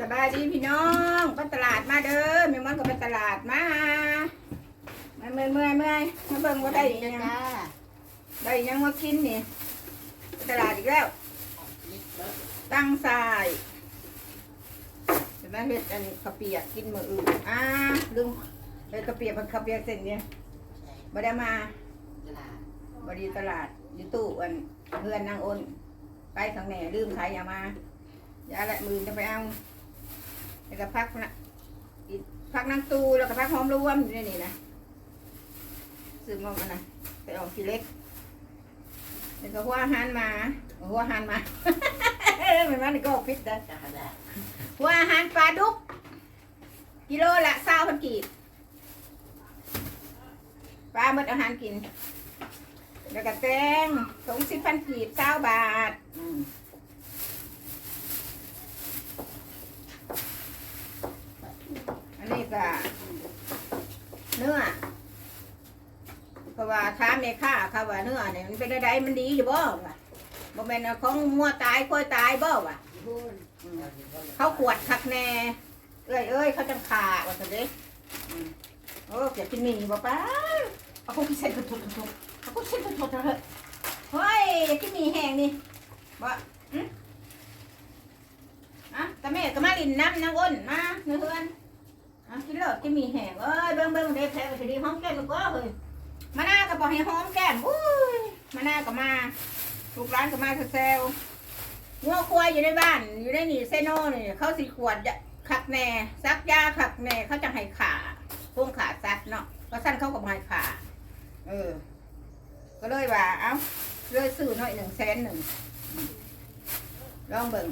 สบายดีพี่น้องไปตลาดมาเด้อแม่มันก็ไปตลาดมามาเมื่อยเมื่อยเมื่อยมาเบิ่งว่าได้อิหยังจ้าได้อิหยังมากินนี่ไปตลาดอีกแล้ว ตั้งสายจะได้เฮ็ดอันข้าวเปียกกินมื้ออื่นอ่าลืมเฮ็ดข้าวเปียกผัดข้าวเปียกเส้นเนี่ยบ่ได้มาตลาดบดีตลาดอยู่ตู้อันเพื่อนนางอ้นไปข้างแหน่ลืมขายยามาอย่าละมือจะไปเอา แล้วก็พักนะพักนางตูแล้วก็พักหอมรวมอยู่ในนี่นะซื้อมาอันนะไปออกทีเล็กแล้วก็หัวอาหารมาหัวอาหารมาเหมือนมันก็ออกพิษได้หัวอาหารปลาดุกกิโลละเศร้าพันกีบปลาหมดอาหารกิน แล้วก็แตงถุงสิบพันกีบเศร้าบาทอืมอันนี้ ก็เนื้อเพราะว่าท้ามในค่าเขาว่าเนื้อเนี่ยมันเป็นอะไรมันดีอยู่บ่วะบ่แม่นเอาของมัวตายค่อยตายบ่วะเขาขวดคักแน่เอ้ยเอ้ยเขาจังขาว่าสันเด้อืมโอ้เก็บกินหมีบ่ป้าเอาพวกที่ใส่ถุกถุกๆเอาพวกเส้นถุกๆเถอะเฮ้ยอยากกินหมีแห้งนี่บ่อืมอะตาแม่ก็มาลินน้ำนางอ้นมาเนื้อเพื่อน อะกินเลิศกินหมี่แห้งเอ้ยเบิ่งเบิ่งเด็กแพ้ไปสิดีหอมแก้มลูกก็เฮ้ยมาหน้าก็บอกให้หอมแก้มอุ้ยมาหน้าก็มาลูกร้านก็มาแซวงัวควายอยู่ในบ้าน อยู่ในนี่เซโน่นี่เขาสิขวดขักแหน่ซักยาขักแหน่เขาจะให้ขาพุ่งขาซัดเนาะก็สั้นเขาก็บ่ให้ขาเออ ก็เลยว่า เอ้าเลยซื้อหน่อยหนึ่งแสนหนึ่งลองเบิ่ง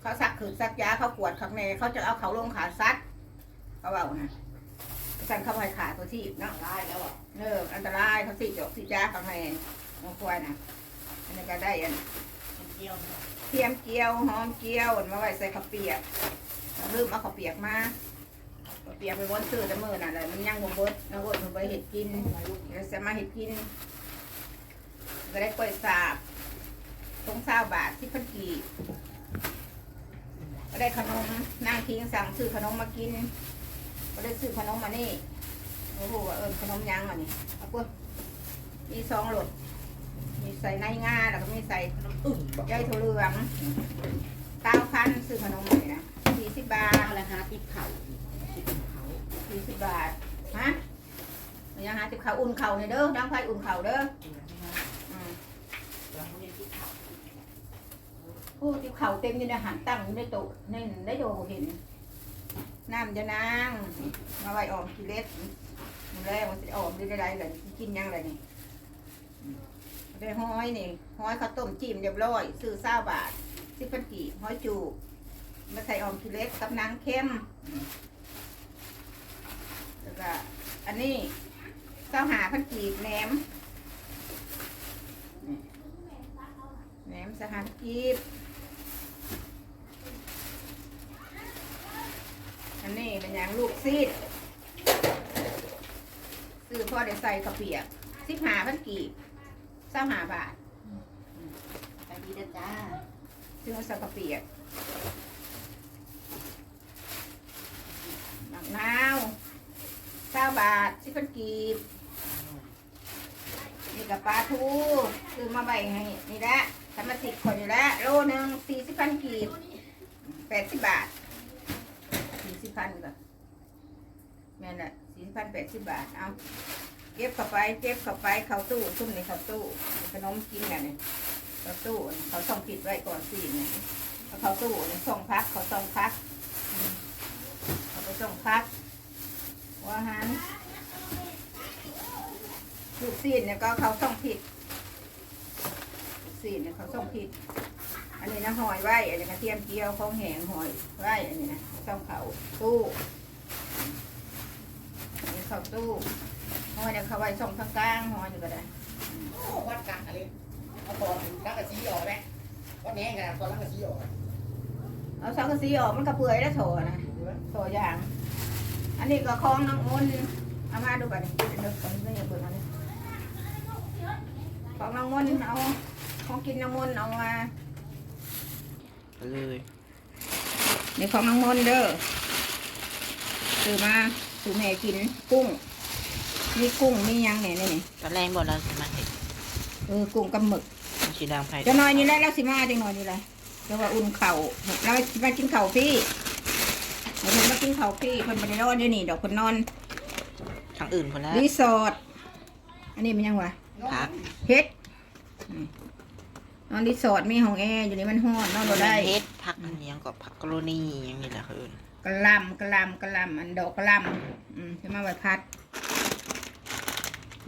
เขาซักคือซักยาเขาขวดขักแหน่เขาจะเอาเขาลงขาซัด เขาเอานะสั้นเขาบ่ให้ขาตัวที่เนาะได้แล้วอะเอออันตรายเขาสิจกสิจ้าขักแหน่งัวควายนะอันนี้ก็ได้อันเที่ยวเทียมเกี๊ยวหอมเกี๊ยวมาไว้ใส่ข้าวเปียกลืมเอาข้าวเปียกมาข้าวเปียกไปวนซื้อแต่มื้อน่ะเลยมันยังบ่เบิดน้องโอนเพิ่นไปเฮ็ดกินเดี๋ยวจะมาเฮ็ดกินก็ได้กล้วยสาบทงเศร้าบาทที่พันกีบก็ได้ขนมนางทิ้งสั่งซื้อขนมมากิน ก็ได้ซื้อขนมมานี่โอ้โหว่าเออขนมยังอะนี่เอาปุ๊บมีสองรสมีใส่ในงาแล้วก็มีใส่อึ่งบอกยายถั่วเหลืองเก้าพันซื้อขนมใหม่นะสี่สิบบาทเอาละฮะติดเข่าติดเขาสี่สิบบาทฮะมันยังหาติบข้าวอุ่นเข่าวเนี่ยเด้อน้ำไฟอุ่นเข่าวเด้ออืมเราเรียนติดเข่าโอ้ติบข้าวเต็มอยู่ในอาหารตั้งอยู่ในโต๊ะนี่ได้โดเห็น น้ำจะนาง มาไว้ออมกิเลสมันแรกมันจะออมได้ได้ไรเลยกินยังไรนี่ได้ห้อยนี่ห้อยข้าวต้มจิ้มเรียบร้อย ซื้อเศร้าบาทสิบพันกี่ห้อยจูบมาใส่ออมกิเลสกับนางเข้มแล้วก็อันนี้เจ้าหาพันกีบแหนมแหนมสหพันกีบ อันนี้เป็นอย่างลูกซีดซื้อพ่อได้ใส่ข้าวเปียกสิบหาพันกีบเจ้าหาบาทไปดีนะจ้าซื้อมาใส่ข้าวเปียกหมักนาวเก้าบาทสิบพันกีบนี่กับปลาทูซื้อมาใบให้นี่แหละทำมาสิบคนอยู่แล้วโลหนึ่งสี่สิบพันกีบแปดสิบบาท พันก็แม่นแหละสี่พันแปดสิบบาท เอาเก็บเข้าไปเก็บเข้าไปเข้าตู้ซุ่มในเข้าตู้ขนมกินกันเนี่ยเข้าตู้เขาส่องผิดไว้ก่อนสิเนี่ยเข้าตู้เนี่ยส่งพักเขาส่งพักเอาไปส่งพักว่าหันลูกซีนเนี่ยก็เขาส่งผิดลูกซีนเนี่ยเขาส่งผิด อันนี้นะหอยไว้ อันนี้กระเทียมเจียวของแหงหอยไว้ อันนี้นะส่งเขาตู้อันนี้เขาตู้หอยเนี่ยเขาไว้ส่งข้างกลางหอยนี่ก็ได้วัดกลางอะไรเอาตอนลักกะซีออกไหมวัดแน่กันตอนลักกะซีออกเอาสังกะสีออกมันกระเปื่อยแล้วโถนะโถอย่าง อันนี้ก็คล้องน้องมนเอามาดูก่อนนี่เดี๋ยวก่อนไม่อยาเปิดอันนี้ของน้องมนเอาของกินน้องมนเอามา ไปเลยในของน้องมนต์เด้อซื้อมาสู่แม่กินกุ้ง มีกุ้งมีหยังเนี่ยนี่นี่ตอนแรกบอกเราสิมาเห็นเออกุ้งกับหมึกสีดำไผ่จะน้อยนี่แหละแล้วสิมาจังหน่อยนี่แหละเรียกว่าอุ่นเข่าเราสิมากินเข่าวพี่เราถึงมากินเข่าวพี่คนบริโนอนอยู่นี่ดอกคนนอนทางอื่นคนแล้วรีสอร์ทอันนี้มันยังวะพักเฮ็ด นี่นอนรีสอร์ทมีห้องแอร์อยู่นี่มันห้อนนอนบ่ได้เฮ็ดพักอันนี้ยังก็พักกรณีอย่างนี้แหละคืออื่นกะหลำกะหลำกะหลำอันดอกกะหลำอืมจะมาไว้พัด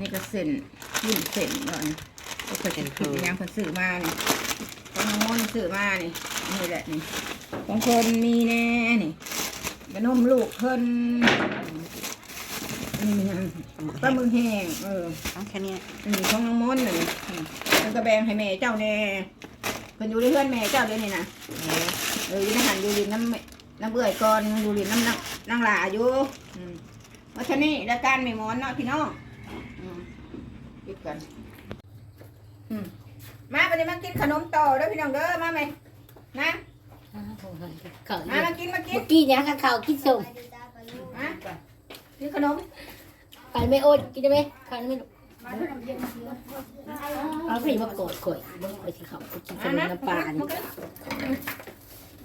นี่ก็เส้นยิ่นเส้นก่อนก็เคยเป็นคือยังคนซื้อมานี่ของน้องมนต์ซื้อมานี่นี่แหละนี่ของคนมีแน่นี่กระนมลูกเพิ่นนี่มันยังปลาหมึกแห้งเออต้องแค่นี้อันนี้ของน้องมนต์นี่อื มเพิ่นก็แบ่งให้แม่เจ้าแน่เพิ่นอยู่ในเพื่อนแม่เจ้าเดี๋ยวนี้นะเฮ็ดเอออยู่ในหันอยู่ริมน้ำแม่น้ำเบื่อยก่อนอยู่ริมน้ำนางนางหลาอยู่อืมว่าชนี่รายการไม่หมอนเนาะพี่น้องอืมปิดกันอืมมาไปเลยมากินขนมต่อเด้อพี่น้องเด้อมาไหมนะเขามามากินมากินเมื่อกี้เนี่ยข้างเขากินส่งมากินขนมกันไม่โอนกินได้ไหมกันไม่ เอาไปมาโกรธข่อยบ่ข่อยสิเขาไปกินขนมน้ำปลานี่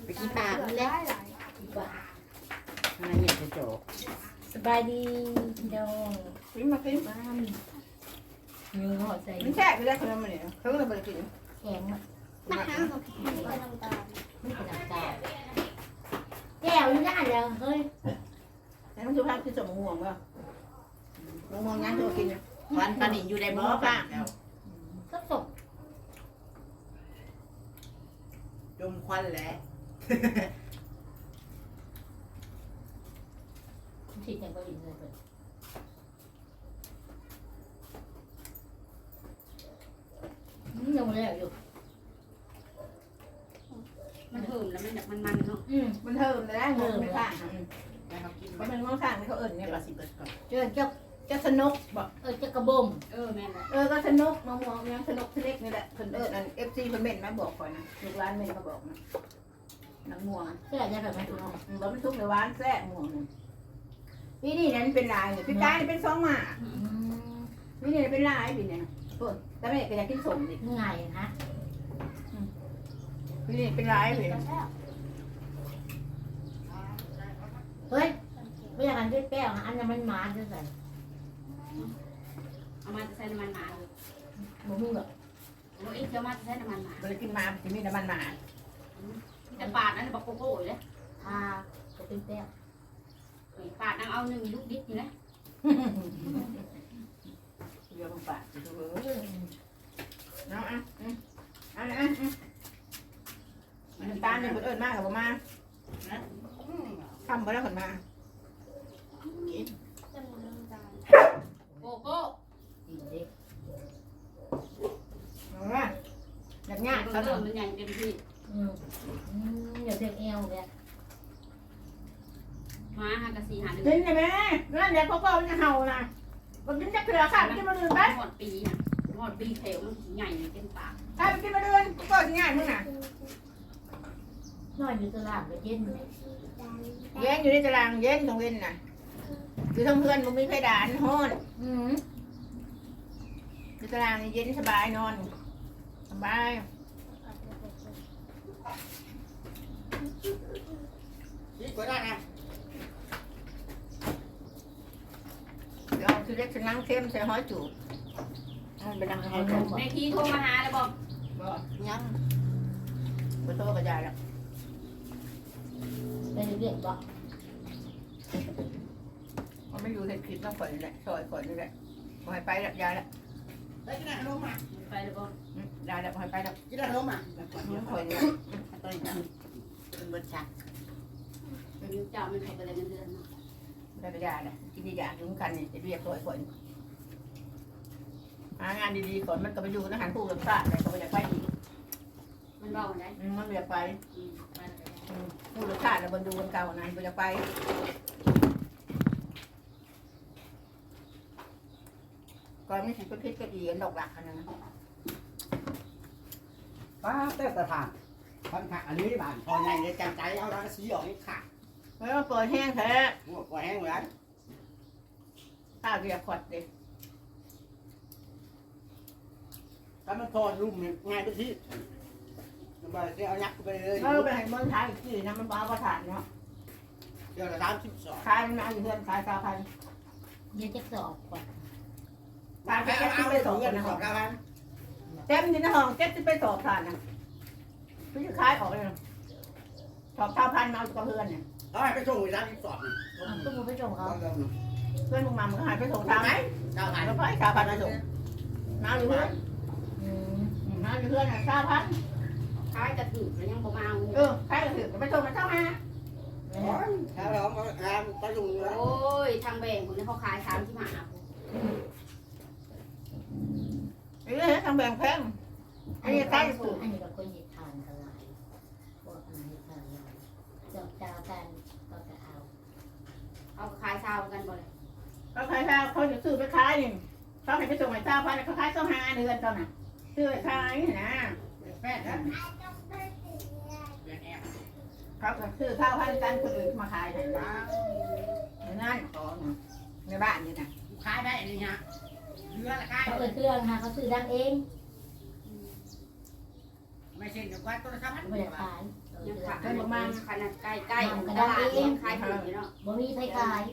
ไปกินปลามันแล้วอะไรเนี่ยจะจกสบายดีพี่น้องกินมากินบ้านยังห่อใส่มันแซ่บอยู่แล้วขนมมันเนี่ยเขาก็เลยไปกินแข็งอะมาไม่เป็นน้ำตาลแก้วอยู่ด้านแล้วเฮ้ยแล้วมันสุภาพคือสมม่วงป่ะมะม่วงงั้นเธอกินเนี่ย วันปลาหนิอยู่ในบ่อปลาก็ส่งจมควันแล้วที่ยังก็อินเลยเพิ่นอืมยังไม่แล้วอยู่มันเหิมแล้วมันแบบมันมันเนาะอืมมันเทิมเลยนะงงไม่ข้างอืมไปเขากินเพราะมันงงข้างที่เขาเอิ่นเนี่ยเดี๋ยวแบเราบสิเบิดก่อน เจอเจ้าเจ้าสนุกบอกเออจะกระบมเออแม่นแหละเออก็สนุกมะม่วงเนี่ยสนุกทะเล็กนี่แหละเพิ่นเอิญอันเอฟซีเพิ่นเม่นมาบอกก่อนนะลูกร้านเม่นมาบอกนะนังม่วงเสื้อจะแบบไม่ถูกต้องอืมบ่มันทุกในหวานแซ่บม่วงนี่ปีนี้นั้นเป็นลายเนี่ยพี่กายนี่เป็นสองหมาปีนี้เป็นลายปีนี้นะเพิ่นแต่แม่ก็อยากกินสมดิง่ายนะปีนี้เป็นลายปีนี้เฮ้ยไม่อยากกันด้วยแป้งอันนั้นมันหมาจะใส่ เอามาจะใส่น้ำมันหมาเลยบ่มึงหรอกโอ้ยเดี๋ยวมาจะใส่น้ำมันหมาบ่ได้กินมาสิมีน้ำมันหมาแต่ปาดนั่นบักโกโก้อยู่เลยทาก็เป็นแป้งเอ้ยปาดนั่งเอาหนึ่งลูกดิ๊กอยู่นะเดี๋ยวลงปากสิเออเอาอะอืมเอันอะอืมมันน้ำตาลนี่เพิ่นเอิญมากกับบ่มาทำบ่ได้เพิ่นมา โกโก้ ดีเด็ก เอาละอยา กงานเอเขาอเนาะมันใหญ่เต็มที่อืมอืมอย่าเสียงเอวเนี่ยหมาหากระสีหาเดืกิอนได้ไหมนั่นเดี๋ยวเขาก็จะเห่านะบางทีจะเกลือค่ะมันจะมาเดือนไปหมดปีนะหมดปีเถวมันใหญ่เต็มปากถ้ามันกินมาเดือนก็จะง่ายมึงน่ะนอนอยู่ตลาดก็เย็นเลยเย็นอยู่ในตารางเย็นตรงเว้นน่ะอยู่ทั้งเพื่อนมันมีเพดานห้อนอืมอยู่ตารางนี่เย็นสบายนอนสบาย นี่ก็ได้นะเดี๋ยวคือเล็กชนั่งเข้มใส่ห้อยจูบเอาไปนั่งห้อยจูบในทีโทรมาหาแล้วบอกบ่ยังบ่โตกระจายแล้วไปเรียกบ่มันไม่อยู่ในคลิปต้องข่อยนี่แหละซอยข่อยนี่แหละบ่ให้ไปแล้วยายแล้วได้กินขนมมา ไปแล้วบอก อืม ยายแล้วบ่ให้ไปแล้วกินขนมมาข่อยนี่ต้นเป็นเบิดชักเป็นเจ้ามันใครกันเลยเงินเดือนเนาะได้ไปยาเลยกินยาถึงกันนี่จะเรียบร้อยก่อนหางานดีๆก่อนมันก็ไปอยู่นะหันผู้กับชาติอะไรก็ไม่อยากไปอีกมันเบาได้อืมมันไม่อยากไปอืมไปเลยอืมผู้กับชาติแล้วบนดูบนเก่านะไม่อยากไปก่อนไม่สิก็พิษก็ดีกันดอกหลักขนาดนั้น ป้าเต้ตะทานอพันขาอันนี้บ้านพอใหญ่เลยจำใจเอารังสีออกนี่ขาดแล้วเปิดแห้งแท้หัวกว่าแห้งเลยข้าวเรียบขวดเด็กถ้ามันพอลุ่มง่ายไปที่มันไปเอายักไปเลยเราไปให้เมืองไทยกี่นะมันบ้าประทานเนาะเดี๋ยวสามสิบสองขายมันมาอยู่เพื่อนขายสาวพันเดี๋ยวจะสอบก่อนขายไปเอาเจ็ดสิเอาบไปไปสสอองงเงิกันนนะสองพัน เต็มอยู่ในห้องเจ็ดสิบไปสองทานนะพี่จะขายออกเลยสองเท่าพันมาเอากับเพื่อนเนี่ยเอาไปส่งสามสิบสองก็มึงไปส่งเขาเพื่อนมึงมามึงก็หายไปส่งทางไหนเจ้าหายแล้วก็ให้สาวพันมาส่งมาอยู่เพื่อนอืมมาอยู่เพื่อนสาวพันขายกระถือแล้วยังบ่มาเอาเออใครก็ถือไปส่งมาเท่าไหร่ถ้าเราเอาไปส่งเงินโอ้ยทางแบ่งคนนี้เขาขายสามที่มาหาไอ้เรื่อง ทางแบ่งแพงอันนี้ใกล้สุดอันนี้ก็คนเหตุทานกันหลายพวกอันนี้ทานหลายเจ้าเจ้ากันก็จะเอาเอาขายเช้ากันบ่เลยเขาขายข้าวเขาจะซื้อไปขายนี่เขาให้ไปส่งให้สาวพันเขาขายสองห้าเดือนตอนน่ะซื้อไปขายนะแม่นะแม่แอบเขาก็ซื้อข้าวพันกันคนอื่นมาขายให้บ้างนั่นของในบ้านนี่นะขายได้อันนี้ฮะ เรือละขายเขาเอินเครื่องค่ะเขาซื้อดังเองไม่ใช่กับว่าต้นสามพันไม่ได้ขายยังขายประมาณขนาดใกล้ใกล้ตลาดยังขายถึงอยู่เนาะบ่มีใครขาย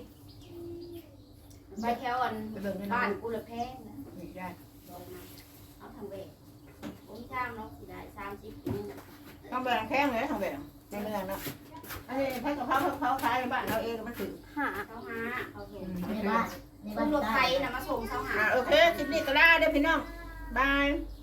ไปแถวอันไปเบิ่งในบ้าบ้านนกูละแพงนะนี่ได้ลองมาเอาทางแบ่งผมทางเนาะสิได้สามสิบนี่นะต้องแบ่งแพงเลยต้องแบ่งในเมืองเนาะอันนี้ถ้ากับเขาเขาขายในบ้านเราเองมันถือหาเขาหาเขาเห็นในบ้าน ในคุบ้าณนรถไฟใต้นะมาส่งเขาหา อ่าโอเคคลิปนี้ก็ได้เด้อพี่น้องบายบ